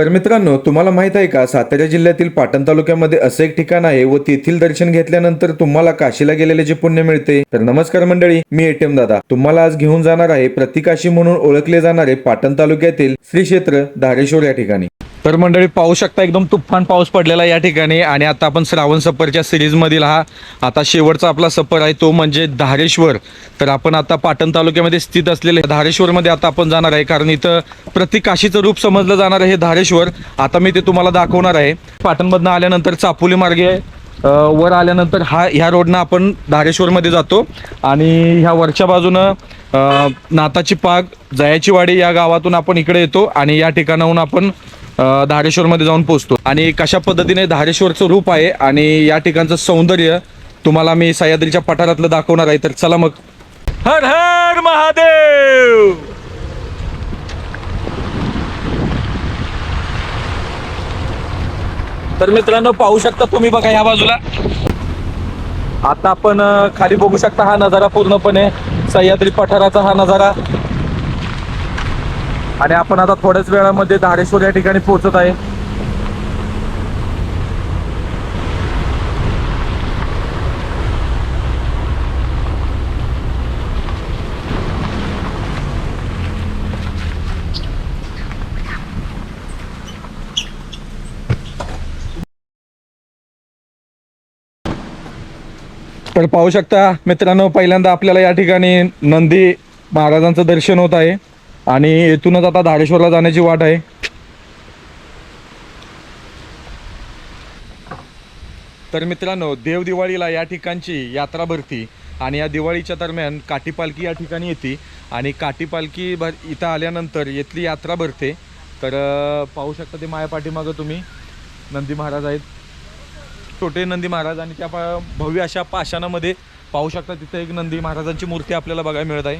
तर मित्रांनो तुम्हाला माहीत आहे का सातारा जिल्ह्यातील पाटण तालुक्यामध्ये असं एक ठिकाण आहे व तेथील दर्शन घेतल्यानंतर तुम्हाला काशीला गेलेले जे पुण्य मिळते तर नमस्कार मंडळी मी एटीएम दादा. तुम्हाला आज घेऊन जाणार आहे प्रतिकाशी म्हणून ओळखले जाणारे पाटण तालुक्यातील श्री क्षेत्र धारेश्वर या ठिकाणी. तर मंडळी पाहू शकता एकदम तुफान पाऊस पडलेला या ठिकाणी आणि आता आपण श्रावण सफरच्या सिरीजमधील हा आता शेवटचा आपला सफर आहे तो म्हणजे धारेश्वर. तर आपण आता पाटण तालुक्यामध्ये स्थित असलेले धारेश्वरमध्ये आता आपण जाणार आहे कारण इथं प्रतिकाशीचं रूप समजलं जाणार आहे हे धारेश्वर. आता मी ते तुम्हाला दाखवणार आहे. पाटणमधनं आल्यानंतर चापोली मार्गे वर आल्यानंतर हा ह्या रोडनं आपण धारेश्वरमध्ये जातो. आणि ह्या वरच्या बाजूनं नाताची पाग जयाची वाडी या गावातून आपण इकडे येतो आणि या ठिकाणाहून आपण धारेश्वरमध्ये जाऊन पोहोचतो. आणि कशा पद्धतीने धारेश्वरचं रूप आहे आणि या ठिकाणचं सौंदर्य तुम्हाला मी सह्याद्रीच्या पठारातलं दाखवणार आहे तर चला मग. हर हर महादेव! तर मित्रांनो पाहू शकता तुम्ही बघा या बाजूला. आता आपण खाली बघू शकता हा नजारा पूर्णपणे सह्याद्री पठाराचा हा नजारा. आणि आपण आता थोड्याच वेळामध्ये धारेश्वर या ठिकाणी पोहोचत आहे. तर पाहू शकता मित्रांनो पहिल्यांदा आपल्याला या ठिकाणी नंदी महाराजांचं दर्शन होत आहे. आणि येथूनच आता धाडेश्वरला जाण्याची वाट आहे. तर मित्रांनो देव दिवाळीला या ठिकाणची यात्रा भरती आणि या दिवाळीच्या दरम्यान काठीपालखी या ठिकाणी येते आणि काठीपालखी भर इथं आल्यानंतर इथली यात्रा भरते. तर पाहू शकता ते माया पाठीमागं तुम्ही. नंदी महाराज आहेत. छोटे नंदी महाराज आणि त्या भव्य अशा पाषाणामध्ये पाहू शकता तिथे एक नंदी महाराजांची मूर्ती आपल्याला बघायला मिळत आहे.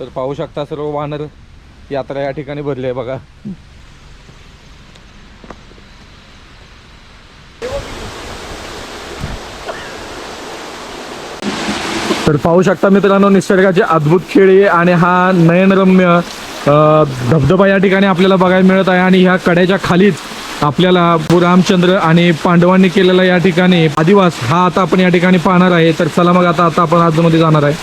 तर पाहू शकता सर्व वानर यात्रा या ठिकाणी भरली आहे बघा. तर पाहू शकता मित्रांनो निसर्गाचे अद्भुत खेळी आणि हा नयनरम्य धबधबा या ठिकाणी आपल्याला बघायला मिळत आहे आणि ह्या कड्याच्या खालीच आपल्याला रामचंद्र आणि पांडवांनी केलेला या ठिकाणी आदिवास हा आता आपण या ठिकाणी पाहणार आहे. तर चला मग आता आता आपण आतमध्ये जाणार आहे.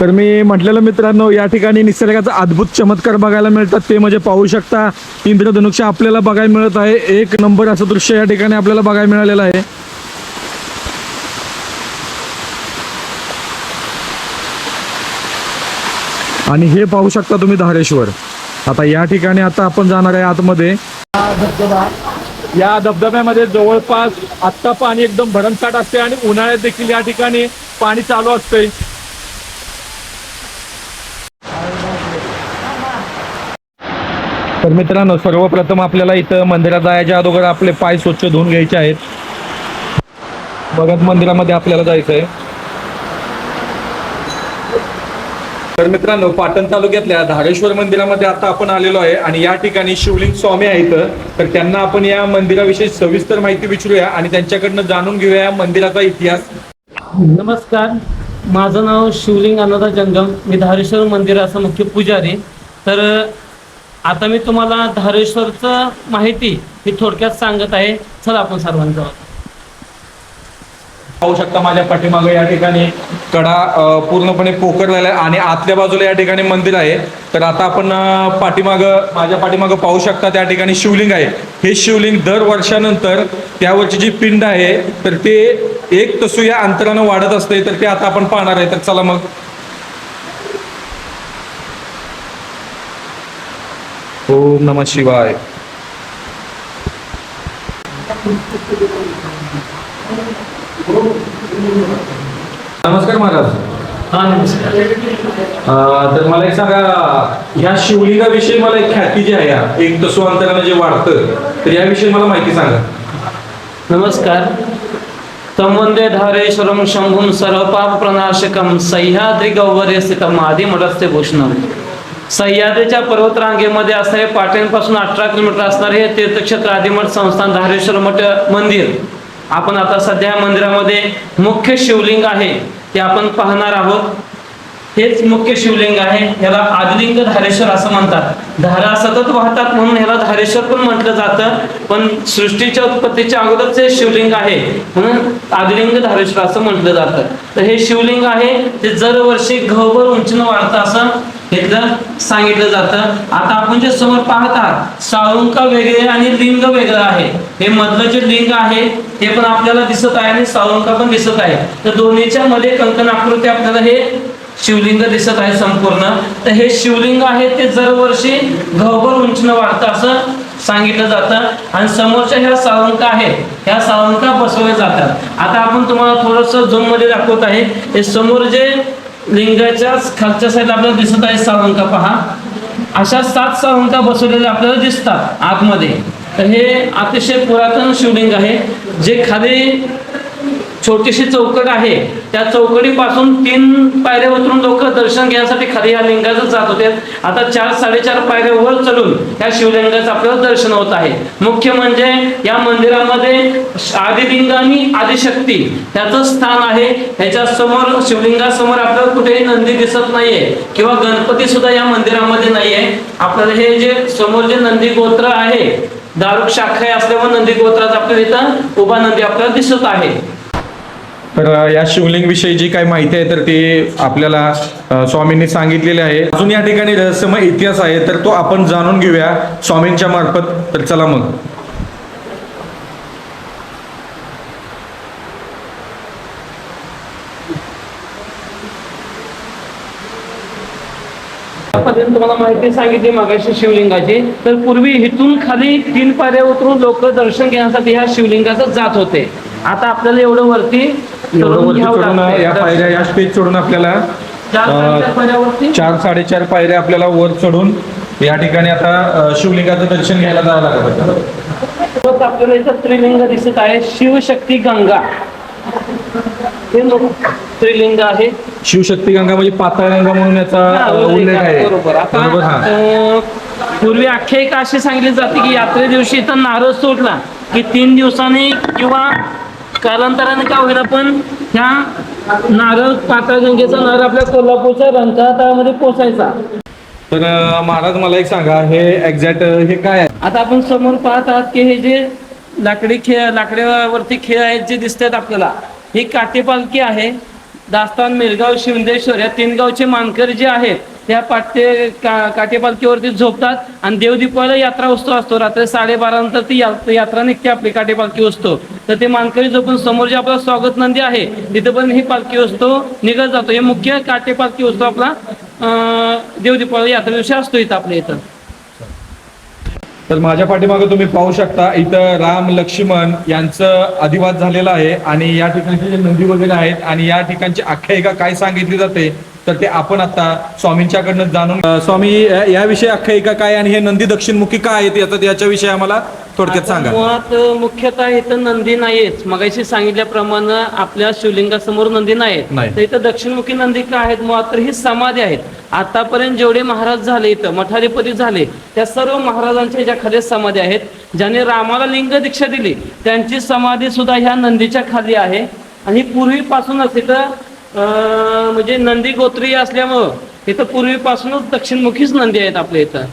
तर मी म्हटलेलं मित्रांनो या ठिकाणी निसर्गाचा अद्भुत चमत्कार बघायला मिळतात. ते म्हणजे पाहू शकता इंद्रधनुष्य आपल्याला बघायला मिळत आहे. एक नंबर असं दृश्य या ठिकाणी आपल्याला बघायला मिळालेलं आहे. आणि हे पाहू शकता तुम्ही धारेश्वर. आता या ठिकाणी आता आपण जाणार आहे आतमध्ये. या धबधब्यामध्ये जवळपास आत्ता पाणी एकदम भरमसाठ असते आणि उन्हाळ्यात देखील या ठिकाणी पाणी चालू असते तर मित्रांनो सर्वप्रथम आपल्याला इथं मंदिरात जायच्या अगोदर आपले पाय स्वच्छ धुवून घ्यायचे आहेत. बघत मंदिरामध्ये आपल्याला जायचं आहे तर मित्रांनो पाटण तालुक्यातल्या धारेश्वर मंदिरामध्ये आता आपण आलेलो आहे आणि या ठिकाणी शिवलिंग स्वामी आहेत तर त्यांना आपण या मंदिराविषयी सविस्तर माहिती विचारूया आणि त्यांच्याकडनं जाणून घेऊया या मंदिराचा इतिहास. नमस्कार. माझं नाव शिवलिंग अनाथा जंगम. मी धारेश्वर मंदिराचा मुख्य पुजारी. तर आता मी तुम्हाला धारेश्वरचं माहिती ही थोडक्यात सांगत आहे. चला आपण सर्वांचं पाहू शकता माझ्या पाठीमागे या ठिकाणी कडा पूर्णपणे पोखरलेला आहे आणि आतल्या बाजूला या ठिकाणी मंदिर आहे. तर आता आपण पाठीमागं माझ्या पाठीमागं पाहू शकता त्या ठिकाणी शिवलिंग आहे. हे शिवलिंग दर वर्षानंतर त्यावरची जी पिंड आहे तर ते एक तसू या अंतरानं वाढत असते तर ते आता आपण पाहणार आहे. तर चला मग. ओम नमः शिवाय. नमस्कार महाराज. हा नमस्कार. अं, तर मला एक सांगा ह्या शिवलिंगाविषयी मला एक ख्याती जी आहे या, एक तसो अंतरानं जे वाढतं तर याविषयी मला माहिती सांगा. नमस्कार. सर्व पाप प्रनाशकम सह्याद्री गौवर्य स्थितम आदिमरस्ते भूषणम. सह्याद्रीच्या पर्वतरांगेमध्ये असणारे पाटणपासून अठरा किलोमीटर असणारे हे तीर्थक्षेत्र आदिमठ संस्थान धारेश्वर मठ मंदिर. आपण आता सध्या मंदिरामध्ये मुख्य शिवलिंग आहे ते आपण पाहणार आहोत. हेच मुख्य शिवलिंग आहे याला आदिलिंग धारेश्वर असं म्हणतात. धारा सतत वाहतात म्हणून ह्याला धारेश्वर पण म्हटलं जातं पण सृष्टीच्या उत्पत्तीच्या अगोदरच हे शिवलिंग आहे म्हणून आदिलिंग धारेश्वर असं म्हटलं जातं. तर हे शिवलिंग आहे ते दरवर्षी घवभर उंचीनं वाढतं असं इथलं सांगितलं जातं. आता आपण जे समोर पाहत आहात साळुंका वेगळे आणि लिंग वेगळं आहे. हे मधलं जे लिंग आहे ते पण आपल्याला दिसत आहे आणि साळुंका पण दिसत आहे. तर दोन्हीच्या मध्ये कंकण आकृती आपल्याला हे शिवलिंग दिसत आहे संपूर्ण. तर हे शिवलिंग आहे ते दरवर्षी घवभर उंचीनं वाढतं असं सांगितलं जातं. आणि समोरच्या ह्या सावंका आहेत ह्या सावंका बसवल्या जातात. आता आपण तुम्हाला थोडस झूममध्ये दाखवत आहे. हे समोर जे लिंगाच्या खालच्या साईडला आपल्याला दिसत आहे सावंका पहा. अशा सात सावंका बसवलेल्या आपल्याला दिसतात आतमध्ये. तर हे अतिशय पुरातन शिवलिंग आहे जे खाली छोटीशी चौकट आहे. त्या चौकडीपासून तीन पायऱ्या उतरून लोक दर्शन घेण्यासाठी खाली या लिंगाचं जात होते. आता चार साडेचार पायऱ्या वर चढून या शिवलिंगाचं आपल्याला दर्शन होत आहे. मुख्य म्हणजे या मंदिरामध्ये आदिलिंग आणि आदिशक्ती त्याचं स्थान आहे. ह्याच्या समोर शिवलिंगासमोर आपल्याला कुठेही नंदी दिसत नाहीये किंवा गणपती सुद्धा या मंदिरामध्ये नाहीये. आपल्याला हे जे समोर जे नंदी गोत्र आहे दारुक शाखा असल्यामुळे नंदी गोत्राचा आपल्याला इथं उभा नंदी आपल्याला दिसत आहे. तर या शिवलिंग विषयी जी काही माहिती आहे तर ती आपल्याला स्वामींनी सांगितलेली आहे. अजून या ठिकाणी रहस्यमय इतिहास आहे तर तो आपण जाणून घेऊया स्वामींच्या मार्फत. तर चला मग. पद्धतीने तुम्हाला माहिती सांगितली मगाशी शिवलिंगाची. तर पूर्वी इथून खाली तीन पायऱ्या उतरून लोक दर्शन घेण्यासाठी ह्या शिवलिंगाचं जात होते. आता आपल्याला एवढं वरती एवढं वरती चढून. या पायऱ्या या स्टेज चढून आपल्याला चार साडेचार पायऱ्या आपल्याला वर चढून या ठिकाणी आता शिवलिंगाचं दर्शन घ्यायला जावं लागत होतं. आपल्याला इथं त्रिलिंग दिसत आहे. शिवशक्ती गंगा. हे त्रिलिंग आहे. शिवशक्ती गंगा म्हणजे पाताळ गंगा म्हणून याचा उल्लेख आहे. बरोबर. पूर्वी आख्यायिका अशी सांगितली जाते की यात्रे दिवशी इथं नारळ सोडला की तीन दिवसांनी किंवा कालांतराने का होईना पण ह्या नारळ पाताळगंगेचा नारळ आपल्या कोल्हापूरच्या रंकाळा तळामध्ये पोचायचा. तर महाराज मला एक सांगा हे एक्झॅक्ट हे काय आहे? आता आपण समोर पाहत आहात की हे जे लाकडी खेळ लाकड्यावरती खेळ आहेत जे दिसतात आपल्याला ही काठी पालखी आहे. दास्तान मिरगाव शिवंदेश्वर या तीन गावचे मानकर जे आहेत त्या पाट्य का काटेपालखीवरती झोपतात आणि देवदीपाला यात्रा उत्सव असतो. रात्री साडेबारा नंतर ती यात्रा निघते आपली काठी पालखी असतो तर ते मानकरी झोपून समोर जे आपला स्वागत नंदी आहे तिथं पण ही पालखी असतो निघत जातो. हे मुख्य काठी पालखी असतो आपला देवदीपाला यात्रा दिवशी असतो इथं आपल्या इथं. तर माझ्या पाठीमागे तुम्ही पाहू शकता इथं राम लक्ष्मण यांचं अधिवास झालेलं आहे. आणि या ठिकाणचे जे नंदी वगैरे आहेत आणि या ठिकाणची आख्यायिका काय सांगितली जाते तर ते आपण आता स्वामींच्याकडनं जाणून स्वामी या- याविषयी आख्यायिका काय आणि हे नंदी दक्षिणमुखी काय आहेत याचा याच्याविषयी आम्हाला थोडक्यात सांगा. मुळात मुख्यतः इथं नंदी नाहीयेत. मगाशी सांगितल्याप्रमाणे आपल्या शिवलिंगासमोर नंदी नाहीत नाही. तर इथं दक्षिणमुखी नंदी काय आहेत? मुळात तर ही समाधी आहेत. आतापर्यंत जेवढे महाराज झाले इथं मठाधिपती झाले त्या सर्व महाराजांच्या ह्याच्या खाली समाधी आहेत. ज्याने रामाला लिंग दीक्षा दिली त्यांची समाधी सुद्धा ह्या नंदीच्या खाली आहे. आणि पूर्वीपासूनच इथं म्हणजे नंदी गोत्री असल्यामुळं इथं पूर्वीपासूनच दक्षिणमुखीच नंदी आहेत आपल्या इथं.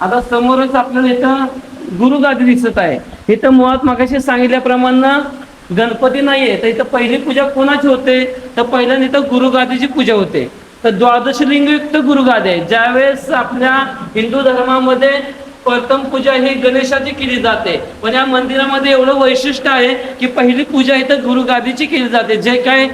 आता समोरच आपल्याला इथं गुरुगादी दिसत आहे. इथं मुळात मागाशी सांगितल्याप्रमाणे गणपती नाहीये. तर इथं पहिली पूजा कोणाची होते? तर पहिल्यांदा इथं गुरुगादीची पूजा होते. तर द्वादश लिंगयुक्त गुरुगादी आहे ज्यावेळेस आपल्या हिंदू धर्मामध्ये प्रथम पूजा ही गणेशाची केली जाते. पण या मंदिरामध्ये एवढं वैशिष्ट्य आहे की पहिली पूजा इथं गुरुगादीची केली जाते. जे काय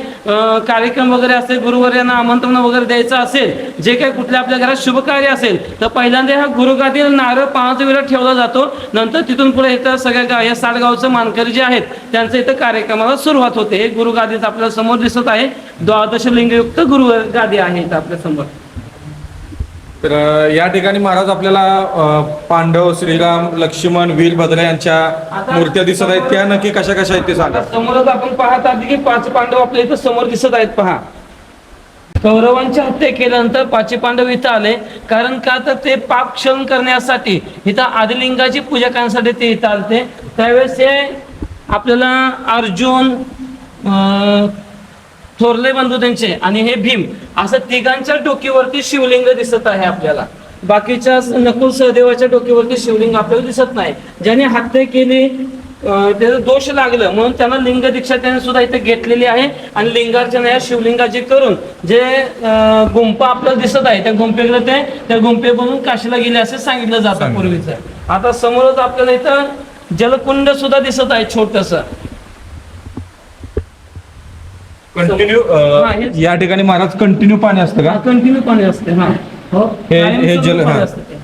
कार्यक्रम वगैरे असेल गुरुवर यांना आमंत्रण वगैरे द्यायचं असेल जे काही कुठल्या आपल्या घरात शुभ कार्य असेल तर पहिल्यांदा हा गुरुगादीला नारळ पाच वेळा ठेवला जातो. नंतर तिथून पुढे इथं सगळ्या गा या सात गावचं मानकरी जे आहेत त्यांचं इथं कार्यक्रमाला सुरुवात होते. हे गुरुगादीत आपल्यासमोर दिसत आहे. द्वादश लिंगयुक्त गुरुगादी आहे इथं आपल्यासमोर. तर या ठिकाणी महाराज आपल्याला पांडव श्रीराम लक्ष्मण वीरभद्र यांच्या मूर्त्या दिसत आहेत. त्या नक्की कशा कशा आहेत ते सांगा. समोरच आपण पाहत आहात की पाच पांडव आपल्या इथं समोर दिसत आहेत. पहा. कौरवांची हत्या केल्यानंतर पाची पांडव इथं आले. कारण का तर ते पाप क्षण करण्यासाठी इथं आदिलिंगाची पूजा करण्यासाठी ते इथं आलते. त्यावेळेस हे आपल्याला अर्जुन थोरले बंधू त्यांचे आणि हे भीम असं तिघांच्या डोकीवरती शिवलिंग दिसत आहे आपल्याला. बाकीच्या नकुल सहदेवाच्या डोकीवरती शिवलिंग आपल्याला दिसत नाही. ज्याने हत्या केली त्याचं दोष लागलं म्हणून त्यांना लिंग दीक्षा त्याने सुद्धा इथे घेतलेली आहे. आणि लिंगार्चना या शिवलिंगाची करून जे गुंपा आपल्याला दिसत आहे त्या गुंपेकडे ते त्या गुंपे बनून काशीला गेले असे सांगितलं जातं पूर्वीचं. आता समोरच आपल्याला इथं जलकुंड सुद्धा दिसत आहे छोटस. कंटिन्यू हा, हेच. या ठिकाणी महाराज कंटिन्यू पाणी असतं का कंटिन्यू पाणी असते हा हो हे- कायम हे स्वरूपी जल- पाणी हा. असतं ते.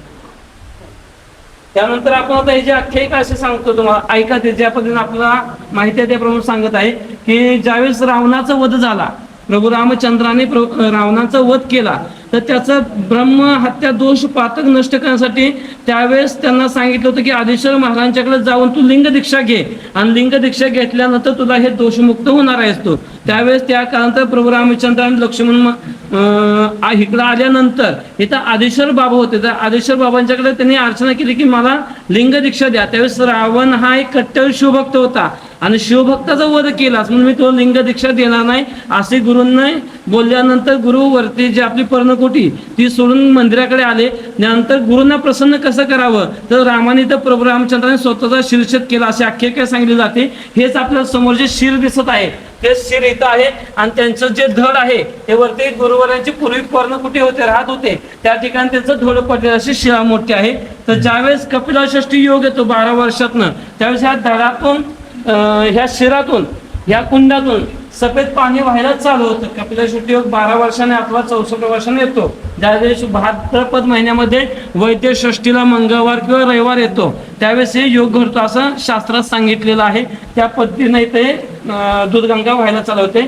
त्यानंतर आपण आता हे जे आख्यायिका असे सांगतो तुम्हाला ऐका ते ज्या पद्धतीने आपल्याला माहिती आहे त्याप्रमाणे सांगत आहे की ज्यावेळेस रावणाचा वध झाला प्रभू रामचंद्राने प्र- रावणाचा वध केला तर त्याचा ब्रह्म हत्या दोष पातक नष्ट करण्यासाठी त्यावेळेस त्यांना सांगितलं होतं की आदेश्वर महाराजांच्याकडे जाऊन तू लिंग दीक्षा घे. आणि लिंग दीक्षा घेतल्यानंतर तुला हे दोषमुक्त होणार आहेस तू. त्यावेळेस त्या काळानंतर प्रभू रामचंद्र आणि लक्ष्मण अं, इकडं आल्यानंतर इथं आदेश्वर बाबा होते. तर आदेश्वर बाबांच्याकडे त्यांनी अर्चना केली की मला लिंग दीक्षा द्या. त्यावेळेस रावण हा एक कट्टर शिवभक्त होता. आणि शिवभक्ताचा वध केलास म्हणून मी तो लिंग दीक्षा देणार नाही असे गुरूंना बोलल्यानंतर गुरुवरती जी आपली पर्णकोटी ती सोडून मंदिराकडे आले. नंतर गुरूंना प्रसन्न कसं करावं? तर रामाने तर प्रभू रामचंद्राने स्वतःचा शिरछेद केला असे आख्यायिका सांगितली जाते? हेच आपल्यासमोर जे शिर दिसत आहे ते शिर इथं आहे आणि त्यांचं जे धड आहे ते वरती गुरुवारांची पूर्वी पर्णकुटी होते राहत होते. त्या ठिकाणी त्यांचं धड पडले अशी शिळा मोठी आहे. तर ज्यावेळेस कपिलाषष्ठी योग येतो बारा वर्षातनं त्यावेळेस ह्या धडातून ह्या शिरातून ह्या कुंडातून सफेद पाणी व्हायला चालू होतं. कपिला योग बारा वर्षाने अथवा चौसष्ट वर्षाने येतो. ज्यावेळेस भाद्रपद महिन्यामध्ये वैद्य षष्टीला मंगळवार किंवा रविवार येतो त्यावेळेस हे योग घडतो असं शास्त्रात सांगितलेलं आहे. त्या पद्धतीने ते दूधगंगा व्हायला चालू होते.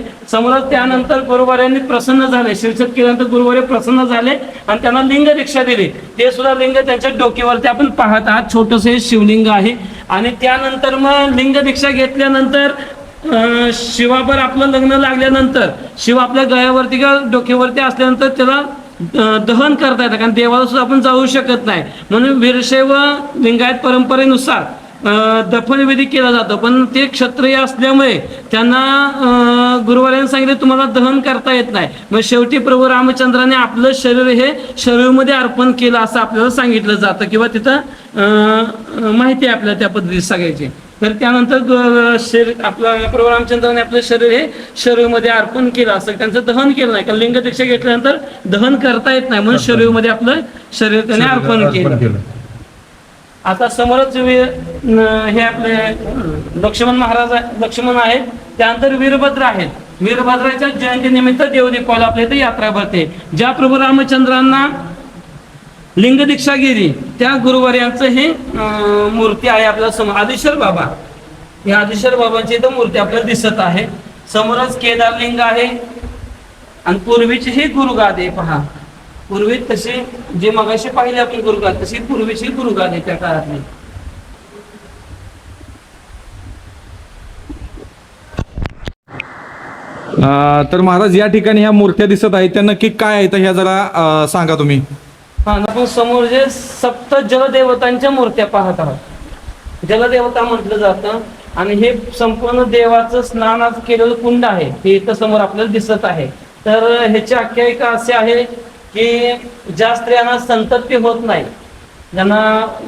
त्यानंतर गुरुवार्यांनी प्रसन्न झाले. शीर्षक केल्यानंतर गुरुवारे प्रसन्न झाले आणि त्यांना लिंग दीक्षा दिली. ते सुद्धा लिंग त्यांच्या डोक्यावरती आपण पाहत आहात. छोटस हे शिवलिंग आहे. आणि त्यानंतर मग लिंग दीक्षा घेतल्यानंतर शिवाभर आपलं लग्न लागल्यानंतर शिव आपल्या गळ्यावरती किंवा डोक्यावरती असल्यानंतर त्याला दहन करता येतं. कारण देवाला सुद्धा आपण जाऊ शकत नाही. म्हणून वीरशैव लिंगायत परंपरेनुसार दफनविधी केला जातो. पण ते क्षत्रिय असल्यामुळे त्यांना गुरुवार्याने सांगितले तुम्हाला दहन करता येत नाही. मग शेवटी प्रभू रामचंद्राने आपलं शरीर हे शरीरमध्ये अर्पण केलं असं आपल्याला सांगितलं जातं. किंवा तिथं माहिती आहे आपल्याला त्या पद्धतीत सगळ्याची तर त्यानंतर शरीर आपलं प्रभू रामचंद्राने आपलं शरीर हे शरीरमध्ये अर्पण केलं असं त्यांचं दहन केलं नाही. कारण लिंग दीक्षा घेतल्यानंतर दहन करता येत नाही म्हणून शरीरमध्ये आपलं शरीर त्याने अर्पण केलं. आता समोरच हे आपले लक्ष्मण महाराज लक्ष्मण आहेत. त्यानंतर वीरभद्र आहेत. वीरभद्राच्या जयंतीनिमित्त देवदीपाला आपल्या इथे यात्रा भरते. ज्या प्रभू रामचंद्रांना लिंग दीक्षा गेली. त्या गुरुवार्यांचं हे मूर्ती आहे आपल्यासमोर आदिश्वर बाबा. या आदिश्वर बाबांची इथं मूर्ती आपल्याला दिसत आहे. समोरच केदारलिंग आहे. आणि पूर्वीची ही आहे पहा. पूर्वी तशी जे मगाशी पाहिले आपण गुरुगाद तशी पूर्वीची आहे त्या काळातली. तर महाराज या ठिकाणी ह्या मूर्त्या दिसत आहेत. त्या नक्की काय आहेत ह्या जरा सांगा तुम्ही. हा आपण समोर जे सप्त जलदेवतांच्या मूर्त्या पाहत आहोत. जलदेवता म्हटलं जातं आणि हे संपूर्ण देवाचं स्नान केलेलं कुंड आहे. हे इथं समोर आपल्याला दिसत आहे. तर ह्याची आख्यायिका असे आहे की ज्या स्त्रियांना संतती होत नाही ज्यांना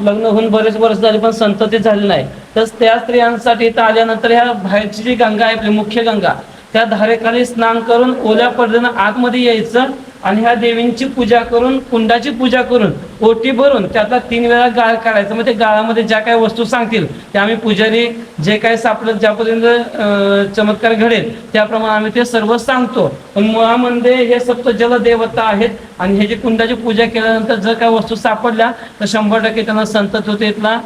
लग्न होऊन बरेच वर्ष झाले पण संतती झाली नाही तर त्या स्त्रियांसाठी इथं आल्यानंतर ह्या बाहेरची जी गंगा आहे आपली मुख्य गंगा त्या धारेखाली स्नान करून ओल्या पडद्यानं आतमध्ये यायचं आणि ह्या देवींची पूजा करून कुंडाची पूजा करून ओटी भरून त्यातला तीन वेळा गाळ काढायचं. मग ते गाळामध्ये ज्या काही वस्तू सांगतील त्या आम्ही पुजारी जे काही सापडत ज्यापर्यंत चमत्कार घडेल त्याप्रमाणे आम्ही ते सर्व सांगतो. पण मुळामध्ये हे सप्त जलदेवता आहेत आणि हे जे कुंडाची पूजा केल्यानंतर जर काही वस्तू सापडल्या तर शंभर टक्के त्यांना संतततेतला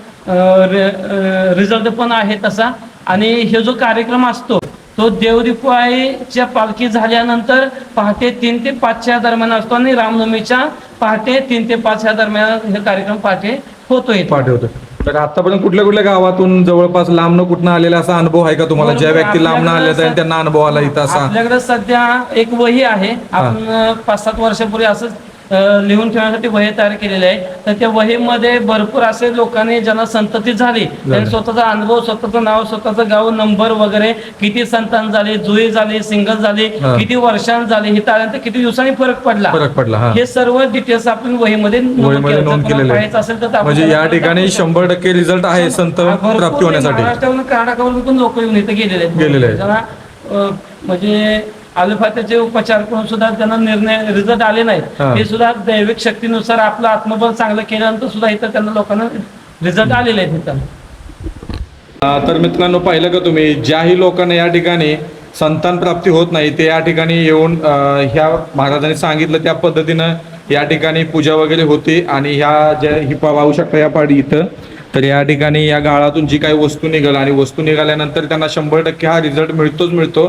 रिझल्ट पण आहे तसा. आणि हे जो कार्यक्रम असतो तो देवदीपाईच्या पालखी झाल्यानंतर पहाटे तीन ते पाचच्या दरम्यान असतो आणि रामनवमीच्या पहाटे तीन ते पाचच्या दरम्यान हे कार्यक्रम पहाटे होतो इथं. पाठवतो तर आतापर्यंत कुठल्या कुठल्या गावातून जवळपास लांबनं कुठनं आलेला असा अनुभव आहे का तुम्हाला? ज्या व्यक्ती लांबनं आले आपल्याकडे त्यांना अनुभव आला इथं असा आपल्याकडे सध्या एक वही आहे. आपण पाच सात वर्षापूर्वी असंच लिहून ठेवण्यासाठी वही तयार केलेली आहे तर त्या वहीमध्ये भरपूर असे लोकांनी ज्यांना संतती झाली त्यांनी स्वतःचा अनुभव स्वतःचं नाव स्वतःचं गाव नंबर वगैरे किती संतान झाले जुई झाली सिंगल झाली. किती वर्षांत झाली हे आल्यानंतर किती दिवसांनी फरक पडला? फरक पडला हा. सर्व डिटेल्स आपण वहीमध्ये नोंद केलेलं असेल तर म्हणजे या ठिकाणी. शंभर टक्के रिझल्ट आहे संत प्राप्ती होण्यासाठी. महाराष्ट्रावरून कर्नाटकावरून पण लोक येऊन इथे गेलेले आहेत. गेलेले आहेत. म्हणजे अलोपॅथीचे उपचार करून सुद्धा त्यांना निर्णय रिझल्ट आले नाहीत. हा. सुद्धा दैविक शक्तीनुसार आपलं आत्मबल चांगलं केल्यानंतर सुद्धा इथं त्यांना लोकांना रिझल्ट आलेले आहेत इथं. तर मित्रांनो पाहिलं का तुम्ही? ज्याही लोकांना या ठिकाणी संतान प्राप्ती होत नाही ते या ठिकाणी येऊन ह्या महाराजांनी सांगितलं त्या पद्धतीनं या ठिकाणी पूजा वगैरे होते आणि ह्या ज्या ही पा- पाहू शकता या पाडी इथं. तर या ठिकाणी या गाळातून जी काही वस्तू निघाल आणि वस्तू निघाल्यानंतर त्यांना शंभर टक्के हा रिझल्ट मिळतोच मिळतो.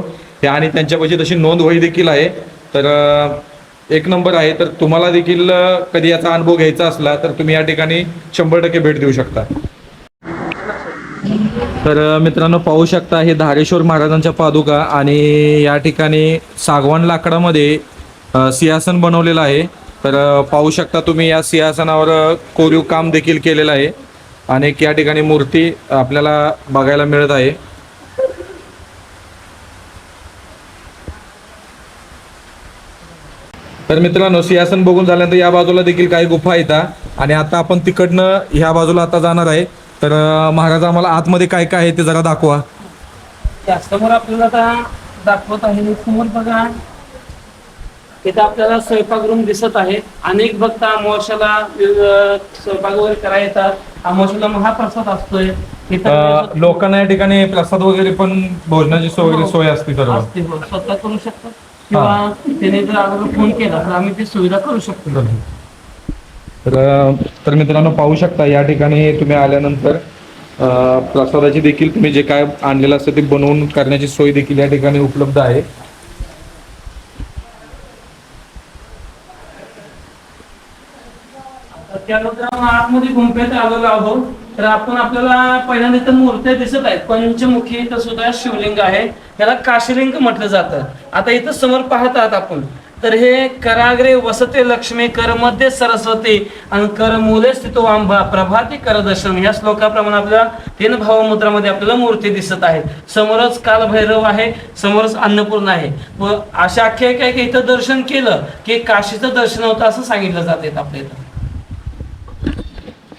आणि त्यांच्यापाशी तशी नोंद वही देखील आहे. तर एक नंबर आहे. तर तुम्हाला देखील कधी याचा अनुभव घ्यायचा असला तर तुम्ही या ठिकाणी शंभर टक्के भेट देऊ शकता. तर मित्रांनो पाहू शकता हे धारेश्वर महाराजांच्या पादुका आणि या ठिकाणी सागवान लाकडामध्ये सिंहासन बनवलेलं आहे. तर पाहू शकता तुम्ही या सिंहासनावर कोरीव काम देखील केलेलं आहे. अनेक या ठिकाणी मूर्ती आपल्याला बघायला मिळत आहे. तर मित्रांनो सिंहासन बघून झाल्यानंतर या बाजूला देखील काही गुफा येतात आणि आता आपण तिकडनं ह्या बाजूला आता जाणार आहे. तर महाराज आम्हाला आतमध्ये काय काय आहे ते जरा दाखवा. त्या समोर आपल्याला आता दाखवत आहे समोर बघा. तिथं आपल्याला स्वयंपाक रूम दिसत आहे. अनेक भक्त अमावश्याला स्वयंपाक वगैरे करायला येतात. अमावस्याला महाप्रसाद असतोय. इथं अं, लोकांना या ठिकाणी प्रसाद वगैरे पण भोजनाची सोय वगैरे सोय असते सर्व. असते हो. स्वतः करू शकतात. किंवा त्याने जर फोन केला तर आम्ही ती सुविधा करू शकतो. तर तर मित्रांनो पाहू शकता या ठिकाणी तुम्ही आल्यानंतर अं, प्रसादाची देखील तुम्ही जे काय आणलेलं असतं ते बनवून करण्याची सोय देखील या ठिकाणी उपलब्ध आहे. तर त्यानंतर आतमध्ये गुंफेत आलेलो आहोत. तर आपण आपल्याला पहिल्यांदा इथं मूर्त्या दिसत आहेत. पंचमुखी इथं सुद्धा शिवलिंग आहे. याला काशीलिंग म्हटलं जातं. आता इथं समोर पाहत आहात आपण. तर हे कराग्रे वसते लक्ष्मी करमध्ये सरस्वती आणि करमूले स्थितो आंबा प्रभाती करदर्शन या श्लोकाप्रमाणे आपल्याला तीन भावमुद्रामध्ये आपल्याला मूर्ती दिसत आहेत. समोरच कालभैरव आहे समोरच अन्नपूर्ण आहे. व अशा आख्यायिका आहे की इथं दर्शन केलं की काशीचं दर्शन होतं असं सांगितलं जाते आपल्या इथं.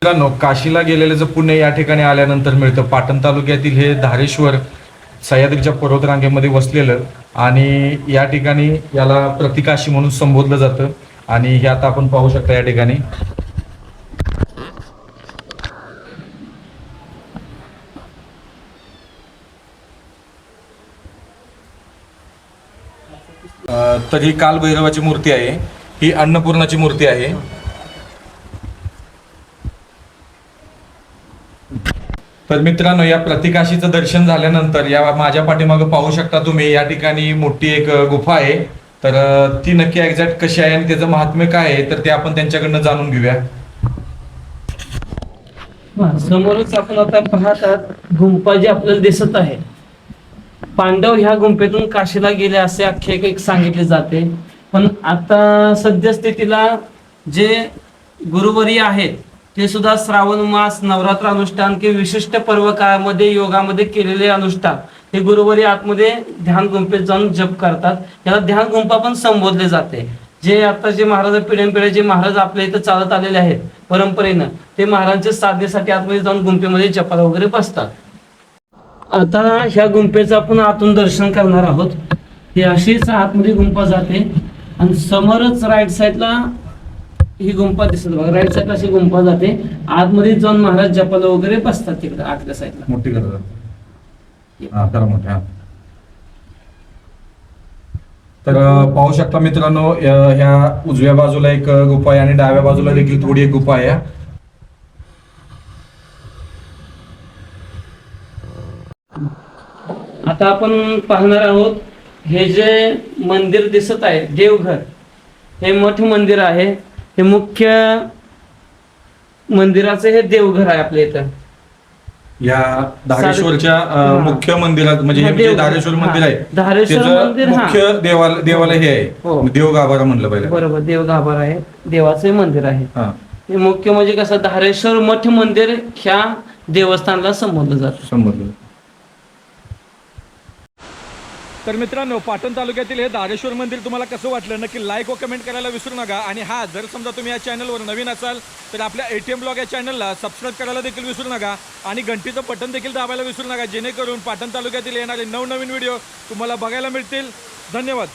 मित्रांनो काशीला तर पुणे या ठिकाणी आल्यानंतर मिळतं. पाटण तालुक्यातील हे धारेश्वर सह्याद्रीच्या पर्वतरांगेमध्ये वसलेलं आणि या ठिकाणी याला प्रतिकाशी म्हणून संबोधलं जातं. आणि हे आता आपण पाहू शकता या ठिकाणी. तर ही कालभैरवाची मूर्ती आहे. ही अन्नपूर्णाची मूर्ती आहे. तर मित्रांनो या प्रतिकाशीचं दर्शन झाल्यानंतर या माझ्या पाठीमागं पाहू शकता तुम्ही या ठिकाणी मोठी एक गुफा आहे. तर ती नक्की एक्झॅक्ट कशी आहे आणि त्याचं महात्म्य काय आहे तर ते आपण त्यांच्याकडनं जाणून घेऊया. समोरच आपण आता पाहतात गुंफा जी आपल्याला दिसत आहे. पांडव ह्या गुंफेतून काशीला गेले असे आख्यायिका एक सांगितले जाते. पण आता सद्यस्थितीला जे गुरुवरी आहेत ते सुद्धा श्रावण मास नवरात्र अनुष्ठान किंवा विशिष्ट पर्व काळामध्ये योगामध्ये केलेले अनुष्ठान. हे गुरुवारी आतमध्ये ध्यान गुंपेत जाऊन जप करतात. याला ध्यान गुंपा पण संबोधले जाते. जे आता जे महाराज पिढ्यानपिढ्या जे महाराज आपल्या इथं चालत आलेले आहेत परंपरेनं ते महाराजांच्या साधनेसाठी आतमध्ये जाऊन गुंपेमध्ये जपाला वगैरे बसतात. आता ह्या गुंपेचं आपण आतून दर्शन करणार आहोत. ही अशीच आतमध्ये गुंपा जाते. आणि समोरच राईट साईडला ही गुंफा दिसत बघा. राईट साईडला अशी गुंफा जाते. आतमध्ये जाऊन महाराज जपाला वगैरे बसतात तिकडे आतल्या साईडला मोठी गरज तर पाहू शकता मित्रांनो ह्या उजव्या बाजूला एक गुफा आहे आणि डाव्या बाजूला देखील थोडी एक गुफा आहे. आता आपण पाहणार आहोत हे जे मंदिर दिसत आहे देवघर हे मठ मंदिर आहे. हे मुख्य मंदिराचं हे देवघर आहे आपल्या इथं. या धारेश्वरच्या अ, हा. मुख्य मंदिरात म्हणजे हे हा, जे देव- धारेश्वर हा. मंदिर आहे. धारेश्वर त्याचं मंदिर, हा. मुख्य देवाल देवालय हे हो. आहे देव गाभारा म्हणलं पाहिजे बरोबर देव गाभार आहे. देवाचे मंदिर आहे. हा. हे मुख्य म्हणजे कसं धारेश्वर मठ मंदिर ह्या देवस्थानला संबोधलं जातं. समजलं तर मित्रांनो पाटण तालुक्यातील हे धारेश्वर मंदिर तुम्हाला कसं वाटलं? नक्की लाईक व कमेंट करायला विसरू नका. आणि हा जर समजा तुम्ही या चॅनलवर नवीन असाल तर आपल्या ए टी एम ब्लॉग या चॅनलला सबस्क्राईब करायला देखील विसरू नका. आणि घंटीचं बटन देखील दाबायला विसरू नका जेणेकरून पाटण तालुक्यातील येणारे नवनवीन व्हिडिओ तुम्हाला बघायला मिळतील. धन्यवाद.